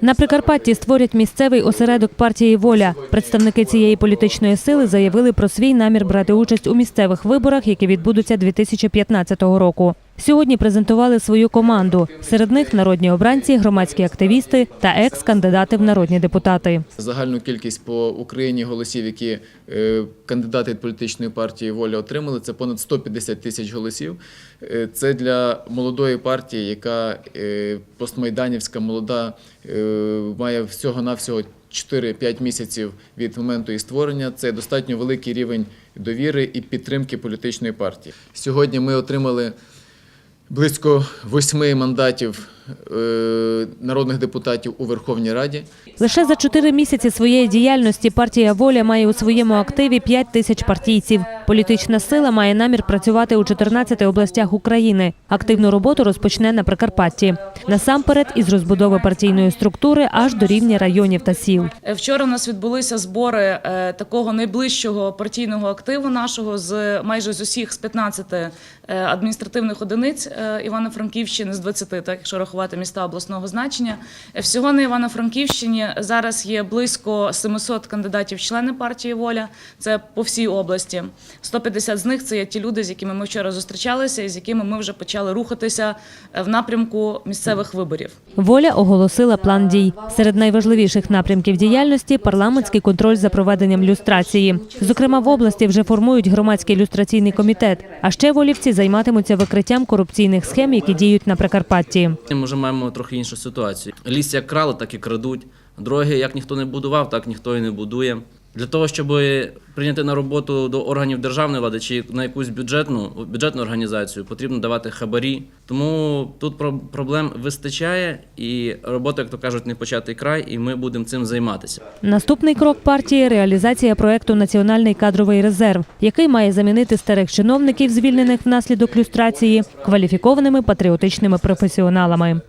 На Прикарпатті створять місцевий осередок партії Воля. Представники цієї політичної сили заявили про свій намір брати участь у місцевих виборах, які відбудуться 2015 року. Сьогодні презентували свою команду. Серед них народні обранці, громадські активісти та екс-кандидати в народні депутати. Загальну кількість по Україні голосів, які е, кандидати від політичної партії Воля отримали, це понад 150 тисяч голосів. Е, Це для молодої партії, яка е, постмайданівська молода має всього-навсього 4-5 місяців від моменту її створення. Це достатньо великий рівень довіри і підтримки політичної партії. Сьогодні ми отримали близько восьми мандатів народних депутатів у Верховній Раді. Лише за чотири місяці своєї діяльності партія Воля має у своєму активі 5 тисяч партійців. Політична сила має намір працювати у 14 областях України. Активну роботу розпочне на Прикарпатті. Насамперед із розбудови партійної структури аж до рівня районів та сіл. Е, Вчора у нас відбулися збори е, такого найближчого партійного активу нашого з майже з усіх з 15 е, адміністративних одиниць е, Івано-Франківщини з 20, так якщо рахувати міста обласного значення. Е, Всього на Івано-Франківщині зараз є близько 700 кандидатів члени партії Воля. Це по всій області. 150 з них це є ті люди, з якими ми вчора зустрічалися, і з якими ми вже почали рухатися е, в напрямку місцевих виборів. Воля оголосила план дій. Серед найважливіших напрямків діяльності парламентський контроль за проведенням люстрації. Зокрема, в області вже формують громадський люстраційний комітет. А ще волівці займатимуться викриттям корупційних схем, які діють на Прикарпатті. Ми вже маємо трохи іншу ситуацію. Ліс як крали, так і крадуть. Дороги як ніхто не будував, так ніхто і не будує. Для того, щоб прийняти на роботу до органів державної влади чи на якусь бюджетну бюджетну організацію, потрібно давати хабарі. Тому тут про- проблем вистачає, і робота, як то кажуть, не початий край, і ми будемо цим займатися. Наступний крок партії реалізація проекту Національний кадровий резерв, який має замінити старих чиновників, звільнених внаслідок люстрації, кваліфікованими патріотичними професіоналами.